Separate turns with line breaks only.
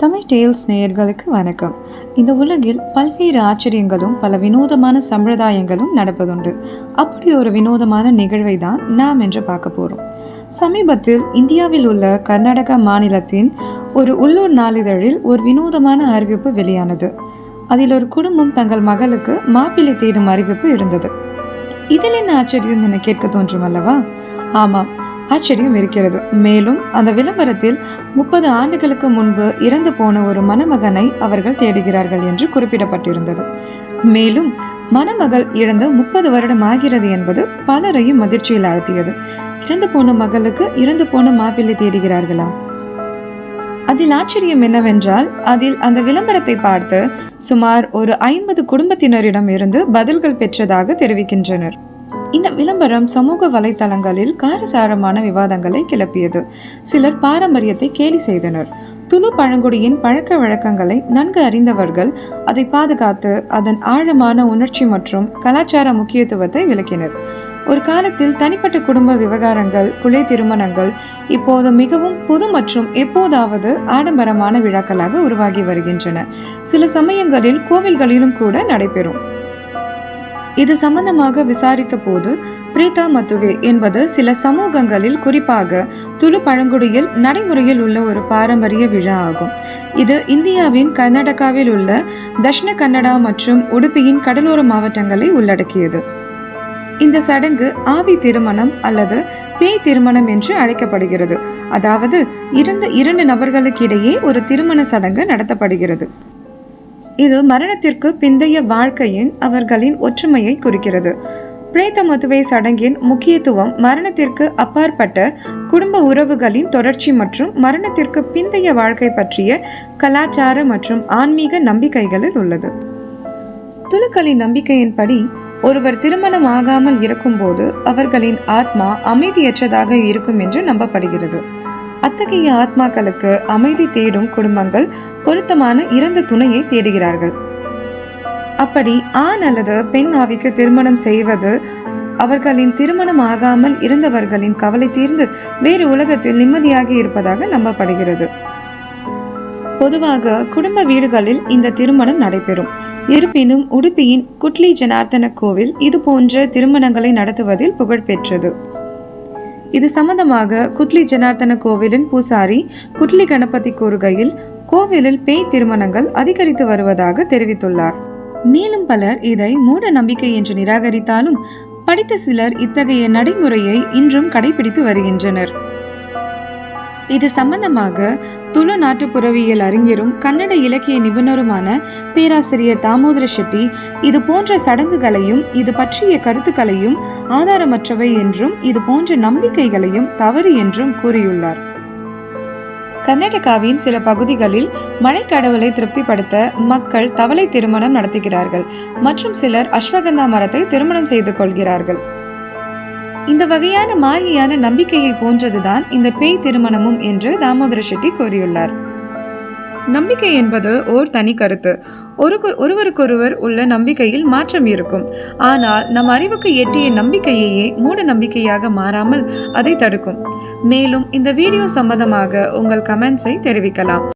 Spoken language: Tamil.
தமிழ் டேல்ஸ் நேயர்களுக்கு வணக்கம். இந்த உலகில் பல்வேறு ஆச்சரியங்களும் பல வினோதமான சம்பிரதாயங்களும் நடப்பதுண்டு. அப்படி ஒரு வினோதமான நிகழ்வை தான் நாம் என்று பார்க்க போகிறோம் சமீபத்தில் இந்தியாவில் உள்ள கர்நாடகா மாநிலத்தின் ஒரு உள்ளூர் நாளிதழில் ஒரு வினோதமான அறிவிப்பு வெளியானது. அதில் ஒரு குடும்பம் தங்கள் மகளுக்கு மாப்பிள்ளை தேடும் அறிவிப்பு இருந்தது. இதில் என்ன ஆச்சரியம் என கேட்க தோன்றும் அல்லவா? ஆமாம் ஆச்சரியம் இருக்கிறது. மேலும் அந்த விளம்பரத்தில் முப்பது ஆண்டுகளுக்கு முன்பு இறந்து போன ஒரு மணமகனை அவர்கள் தேடுகிறார்கள் என்று குறிப்பிடப்பட்டிருந்தது. மேலும் மணமகள் இழந்து முப்பது வருடம் ஆகிறது என்பது பலரையும் மகிழ்ச்சியில் ஆழ்த்தியது. இறந்து போன மகளுக்கு இறந்து போன மாப்பிள்ளை தேடுகிறார்களா? அதில் ஆச்சரியம் என்னவென்றால் அதில் அந்த விளம்பரத்தை பார்த்து சுமார் ஒரு ஐம்பது குடும்பத்தினரிடம் இருந்து பதில்கள் பெற்றதாக தெரிவிக்கின்றனர். இந்த விளம்பரம் சமூக வலைதளங்களில் காரசாரமான விவாதங்களை கிளப்பியது. சிலர் பாரம்பரியத்தை கேலி செய்தனர். துளு பழங்குடியின் பழக்க வழக்கங்களை நன்கு அறிந்தவர்கள் அதை பாதுகாத்து அதன் ஆழமான உணர்ச்சி மற்றும் கலாச்சார முக்கியத்துவத்தை விளக்கினர். ஒரு காலத்தில் தனிப்பட்ட குடும்ப விவகாரங்கள் குலை திருமணங்கள் இப்போது மிகவும் புது மற்றும் எப்போதாவது ஆடம்பரமான விழாக்களாக உருவாகி வருகின்றன. சில சமயங்களில் கோவில்களிலும் கூட நடைபெறும். இது சம்பந்தமாக விசாரித்த போது பிரீதா மத்துவே என்பது சில சமூகங்களில் குறிப்பாக துளு பழங்குடியில் நடைமுறையில் உள்ள ஒரு பாரம்பரிய விழா ஆகும். இது இந்தியாவின் கர்நாடகாவில் உள்ள தக்ஷிண கன்னடா மற்றும் உடுப்பியின் கடலோர மாவட்டங்களை உள்ளடக்கியது. இந்த சடங்கு ஆவி திருமணம் அல்லது பேய் திருமணம் என்று அழைக்கப்படுகிறது. அதாவது இருந்த இரண்டு நபர்களுக்கிடையே ஒரு திருமண சடங்கு நடத்தப்படுகிறது. இது மரணத்திற்கு பிந்தைய வாழ்க்கையின் அவர்களின் ஒற்றுமையை குறிக்கிறது. பிரேத மதுவை சடங்கின் முக்கியத்துவம் மரணத்திற்கு அப்பாற்பட்ட குடும்ப உறவுகளின் தொடர்ச்சி மற்றும் மரணத்திற்கு பிந்தைய வாழ்க்கை பற்றிய கலாச்சார மற்றும் ஆன்மீக நம்பிக்கைகளில் உள்ளது. துலுக்களின் நம்பிக்கையின்படி ஒருவர் திருமணம் ஆகாமல் இருக்கும்போது அவர்களின் ஆத்மா அமைதியற்றதாக இருக்கும் என்று நம்பப்படுகிறது. அத்தகைய ஆத்மாக்களுக்கு அமைதி தேடும் குடும்பங்கள் பொருத்தமான இறந்த துணையை தேடுகிறார்கள். அப்படி ஆண் அல்லது பெண் ஆவிக்கு திருமணம் செய்வது அவர்களின் திருமணம் ஆகாமல் இருந்தவர்களின் கவலை தீர்ந்து வேறு உலகத்தில் நிம்மதியாக இருப்பதாக நம்பப்படுகிறது. பொதுவாக குடும்ப வீடுகளில் இந்த திருமணம் நடைபெறும். இருப்பினும் உடுப்பியின் குட்லி ஜனார்த்தன கோவில் இது போன்ற திருமணங்களை நடத்துவதில் புகழ்பெற்றது. இது சம்பந்தமாக குட்லி ஜனார்த்தன கோவிலின் பூசாரி குட்லி கணபதி கூறுகையில் கோவிலில் பேய் திருமணங்கள் அதிகரித்து வருவதாக தெரிவித்துள்ளார். மேலும் பலர் இதை மூட நம்பிக்கை என்று நிராகரித்தாலும் படித்த சிலர் இத்தகைய நடைமுறையை இன்றும் கடைபிடித்து வருகின்றனர். இது சம்பந்தமாக துளு நாட்டுப்புறவியல் அறிஞரும் கன்னட இலக்கிய நிபுணருமான பேராசிரியர் தாமோதர செட்டி இது போன்ற சடங்குகளையும் இது பற்றிய கருத்துக்களையும் ஆதாரமற்றவை என்றும் இது போன்ற நம்பிக்கைகளையும் தவறு என்றும் கூறியுள்ளார். கர்நாடகாவின் சில பகுதிகளில் மழைக்கடவுளை திருப்திப்படுத்த மக்கள் தவளை திருமணம் நடத்துகிறார்கள் மற்றும் சிலர் அஸ்வகந்தா மரத்தை திருமணம் செய்து கொள்கிறார்கள். இந்த வகையான மாயையான நம்பிக்கையை போன்றதுதான் இந்த பேய் திருமணமும் என்று தாமோதர செட்டி கூறியுள்ளார். நம்பிக்கை என்பது ஓர் தனி கருத்து. ஒரு ஒருவருக்கொருவர் உள்ள நம்பிக்கையில் மாற்றம் இருக்கும். ஆனால் நம் அறிவுக்கு எட்டிய நம்பிக்கையையே மூட நம்பிக்கையாக மாறாமல் அதை தடுக்கும். மேலும் இந்த வீடியோ சம்பந்தமாக உங்கள் கமெண்ட்ஸை தெரிவிக்கலாம்.